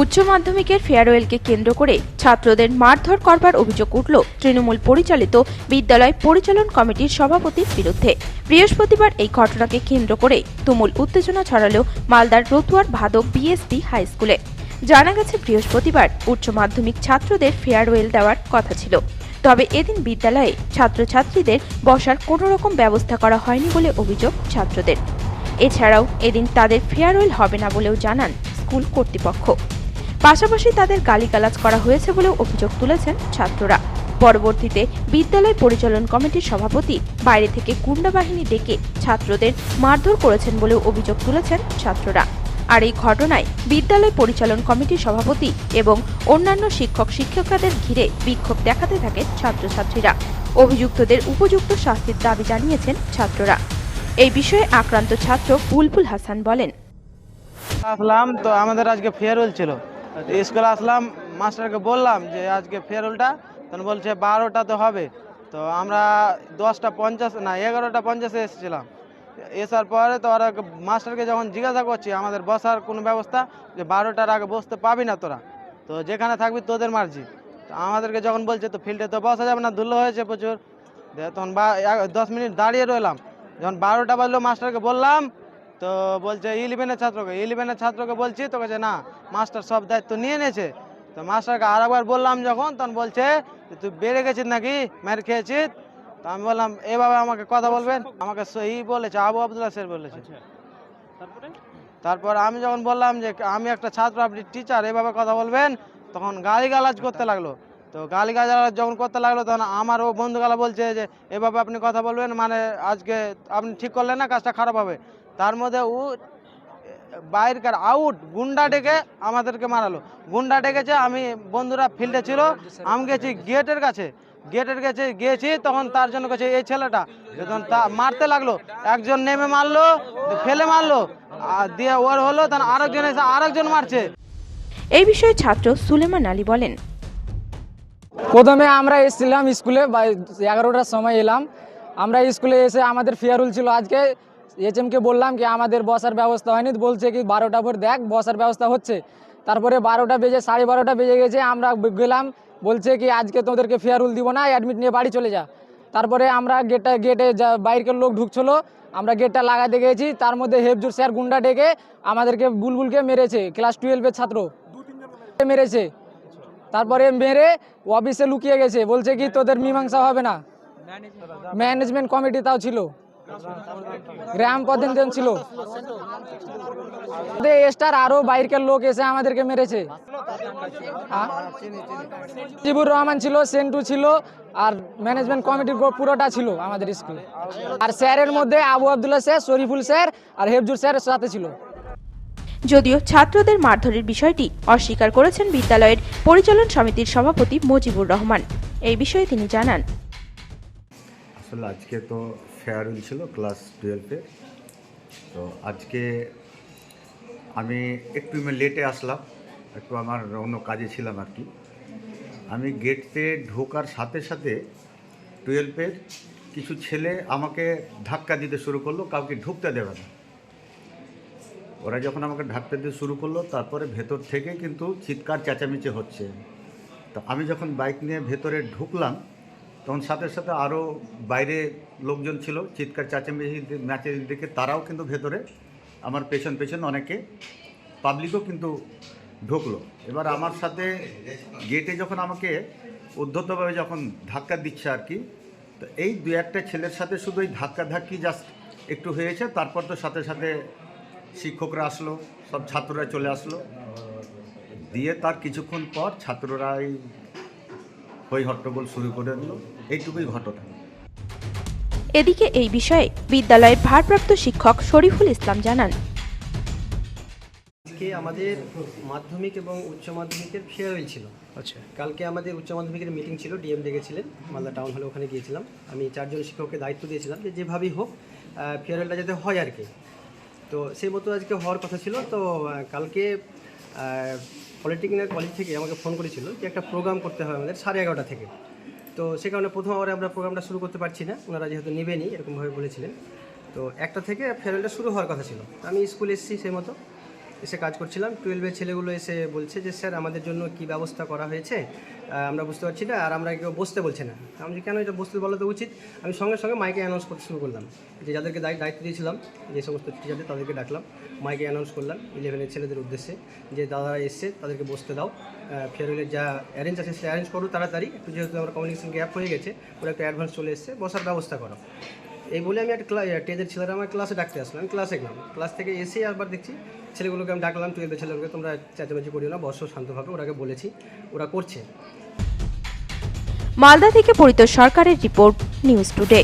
উচ্চ মাধ্যমিকের ফেয়ারওয়েলকে কেন্দ্র করে ছাত্রদের মারধর করবার অভিযোগ উঠল তৃণমূল পরিচালিত বিদ্যালয় পরিচালন কমিটির সভাপতির বিরুদ্ধে। বৃহস্পতিবার এই ঘটনাকে কেন্দ্র করে তুমুল উত্তেজনা ছড়ালো মালদার রতুয়ার ভাদক বিএসডি হাই স্কুলে। জানা গেছে, বৃহস্পতিবার উচ্চ মাধ্যমিক ছাত্রদের ফেয়ারওয়েল দেওয়ার কথা ছিল। তবে এদিন বিদ্যালয়ে ছাত্রছাত্রীদের বসার কোনো রকম ব্যবস্থা করা হয়নি বলে অভিযোগ ছাত্রদের। এছাড়াও এদিন তাদের ফেয়ারওয়েল হবে না বলেও জানান স্কুল কর্তৃপক্ষ। পাশাপাশি তাদের গালিগালাজ করা হয়েছে বলেও অভিযোগ তুলেছেন ছাত্ররা। পরবর্তীতে বিদ্যালয় পরিচালন কমিটির সভাপতি বাইরে থেকে গুন্ডা বাহিনী ডেকে ছাত্রদের মারধর করেছেন বলেও অভিযোগ তুলেছেন ছাত্ররা। আর এই ঘটনায় বিদ্যালয় পরিচালন কমিটির সভাপতি এবং অন্যান্য শিক্ষক শিক্ষিকাদের ঘিরে বিক্ষোভ দেখাতে থাকে ছাত্রছাত্রীরা। অভিযুক্তদের উপযুক্ত শাস্তির দাবি জানিয়েছেন ছাত্ররা। এই বিষয়ে আক্রান্ত ছাত্র বুলবুল হাসান বলেন। আসলাম, তো আমাদের আজকে ফেয়ারওয়েল ছিল। স্কুলে আসলাম, মাস্টারকে বললাম যে আজকে ফেয়ারওয়েলটা তখন বলছে বারোটা তো হবে। তো আমরা দশটা পঞ্চাশ, না, এগারোটা পঞ্চাশে এসেছিলাম। এসার পরে তো ওরা মাস্টারকে যখন জিজ্ঞাসা করছি, আমাদের বসার কোনো ব্যবস্থা? যে বারোটার আগে বসতে পাবি না তোরা? তো যেখানে থাকবি তোদের মার্জি। তো আমাদেরকে যখন বলছে, তো ফিল্ডে তো বসা যাবে না, ধুলো হয়েছে প্রচুর। তখন বা দশ মিনিট দাঁড়িয়ে রইলাম। যখন বারোটা বাজলো, মাস্টারকে বললাম তো বলছে ইলেভেনের ছাত্রকে ইলেভেনের ছাত্রকে বলছি তো কাছে না মাস্টার সব দায়িত্ব নিয়ে নিয়েছে তো মাস্টারকে আর একবার বললাম যখন তখন বলছে তুই বেড়ে গেছিস নাকি? মার খেয়েছিস? তো আমি বললাম এভাবে আমাকে কথা বলবেন? আমাকে সহি বলেছে আবু আবদুল্লাহ স্যার বলেছে। তারপর আমি যখন বললাম যে আমি একটা ছাত্র আপনি টিচার এভাবে কথা বলবেন? তখন গালিগালাজ করতে লাগল। তো গালিগালাজ যখন করতে লাগল তখন আমার ও বন্ধুগালা বলছে যে এভাবে আপনি কথা বলবেন মানে আজকে আপনি ঠিক করলেন না কাজটা খারাপ হবে। তার মধ্যে ও বাইরকার আউট গুন্ডা ডেকে আমাদেরকে মারালো। গুন্ডা ডেকেছে আমি বন্ধুরা ফিল্ডে ছিল আমি গেছি গেটের কাছে। গেটের কাছে গিয়েছি তখন তার জন্য কাছে এই ছেলেটা। যখন তা মারতে লাগল একজন নেমে মারলো ফেলে মারলো আর দিয়ে ওর হলো তখন আরেকজন এসে আরেকজন মারছে। এই বিষয়ে ছাত্র সুলেমান আলী বলেন। প্রথমে আমরা এসেছিলাম স্কুলে বা এগারোটার সময় এলাম। আমরা স্কুলে এসে আমাদের ফেয়ারুল ছিল আজকে। এইচএমকে বললাম কি আমাদের বসার ব্যবস্থা হয়নি। বলছে কি বারোটা পর দেখ বসার ব্যবস্থা হচ্ছে। তারপরে বারোটা বেজে সাড়ে বারোটা বেজে গেছে আমরা গেলাম। বলছে কি আজকে তোদেরকে ফেয়ারুল দিব না অ্যাডমিট নিয়ে বাড়ি চলে যা। তারপরে আমরা গেটটা গেটে যা বাইরের লোক ঢুকছিল আমরা গেটটা লাগাতে গেছি। তার মধ্যে হেফজুর স্যার গুন্ডা ডেকে আমাদেরকে বুলবুলকে মেরেছে ক্লাস টুয়েলভের ছাত্র। মেরেছে। তারপরে মেরে অফিসে লুকিয়ে গেছে। বলছে কি তোদের মীমাংসা হবে না। ম্যানেজমেন্ট কমিটি তাও ছিল। গ্রাম প্রধান ছিল? স্টার আরও বাইরের লোক এসে আমাদেরকে মেরেছে? জিবুর রহমান ছিল সেন্টু ছিল আর ম্যানেজমেন্ট কমিটির পুরোটা ছিল আমাদের স্কুলে। আর স্যারের মধ্যে আবু আবদুল্লাহ স্যার শরীফুল স্যার আর হেফজুর স্যারের সাথে ছিল। যদিও ছাত্রদের মারধরের বিষয়টি অস্বীকার করেছেন বিদ্যালয়ের পরিচালন সমিতির সভাপতি মজিবুর রহমান। এই বিষয়ে তিনি জানান। আসলে আজকে তো ফেয়ারওয়েল ছিল ক্লাস টুয়েলভে তো আজকে আমি একটু লেটে আসলাম, একটু আমার অন্য কাজে ছিলাম আর কি। আমি গেটতে ঢোকার সাথে সাথে টুয়েলভের কিছু ছেলে আমাকে ধাক্কা দিতে শুরু করল, কাউকে ঢুকতে দেবে না। ওরা যখন আমাকে ধাক্কা দিতে শুরু করল, তারপরে ভেতর থেকে কিন্তু চিৎকার চেঁচামেচি হচ্ছে। তো আমি যখন বাইক নিয়ে ভেতরে ঢুকলাম তখন সাথে সাথে আরও বাইরে লোকজন ছিল, চিৎকার চেঁচামেচি ম্যাচের দিকে, তারাও কিন্তু ভেতরে, আমার পেছন পেছন অনেকে পাবলিকও কিন্তু ঢুকলো। এবার আমার সাথে গেটে যখন আমাকে উদ্ধতভাবে যখন ধাক্কা দিচ্ছে আর কি, তো এই দু একটা ছেলের সাথে শুধু এই ধাক্কা ধাক্কি জাস্ট একটু হয়েছে, তারপর তো সাথে সাথে শিক্ষকরা আসলো, সব ছাত্ররা চলে আসলো। দিয়ে তার কিছুক্ষণ পর ছাত্ররা এই হই হট্টগোল শুরু করে দিল। এইটুকুই ঘটনা। এদিকে এই বিষয়ে বিদ্যালয়ের ভারপ্রাপ্ত শিক্ষক শরীফুল ইসলাম জানান। আজকে আমাদের মাধ্যমিক এবং উচ্চ মাধ্যমিকের ফেয়ারওয়েল ছিল। আচ্ছা। কালকে আমাদের উচ্চ মাধ্যমিকের মিটিং ছিল ডিএম ডেকেছিলেন মালদা টাউন হলে ওখানে গিয়েছিলাম। আমি চারজন শিক্ষককে দায়িত্ব দিয়েছিলাম যে যেভাবেই হোক ফেয়ারওয়েলটা যাতে হয় আর কি। তো সেই মতো আজকে হওয়ার কথা ছিল। তো কালকে পলিটেকনিক্যাল কলেজ থেকে আমাকে ফোন করেছিল যে একটা প্রোগ্রাম করতে হবে আমাদের সাড়ে এগারোটা থেকে। তো সে কারণে প্রথম আবার আমরা প্রোগ্রামটা শুরু করতে পারছি না, ওনারা যেহেতু নেবেনি এরকমভাবে বলেছিলেন। তো একটা থেকে ফেয়ারওয়েলটা শুরু হওয়ার কথা ছিল। আমি স্কুলে এসেছি সেই মতো। এসে কাজ করছিলাম। টুয়েলভের ছেলেগুলো এসে বলছে যে, স্যার, আমাদের জন্য কি ব্যবস্থা করা হয়েছে? আমরা বুঝতে পারছি না, আর আমরা কেউ বসতে বলছে না। আমি যে কেন এটা বসতে বলা তো উচিত? আমি সঙ্গে সঙ্গে মাইকে অ্যানাউন্স করতে শুরু করলাম। যে, যাদেরকে দায়ি- দায়িত্ব দিয়েছিলাম, যে সমস্ত টিচারদের তাদেরকে ডাকলাম। মাইকে অ্যানাউন্স করলাম ইলেভেনের ছেলেদের উদ্দেশ্যে যে, দাদারা এসছে, তাদেরকে বসতে দাও। ফেয়ারওয়েলের যা অ্যারেঞ্জ আছে, সেটা অ্যারেঞ্জ করো তাড়াতাড়ি। একটু যেহেতু আমার কমিউনিকেশন গ্যাপ হয়ে গেছে, ওরা একটু অ্যাডভান্স চলে এসছে, বসার ব্যবস্থা করো। এই বলে আমি একটা টেজের ছেলেরা আমার ক্লাসে ডাকতে আসলাম আমি ক্লাসে গেলাম। ক্লাস থেকে এসে আবার দেখছি ছেলেগুলোকে আমি ডাকলাম টুয়েলভে ছেলেগুলোকে তোমরা চেঁচামেচি করিও না, বসো, শান্তভাবে, ওরাকে বলেছি, ওরা করছে। মালদা থেকে পরিত সরকারের রিপোর্ট, নিউজ টুডে।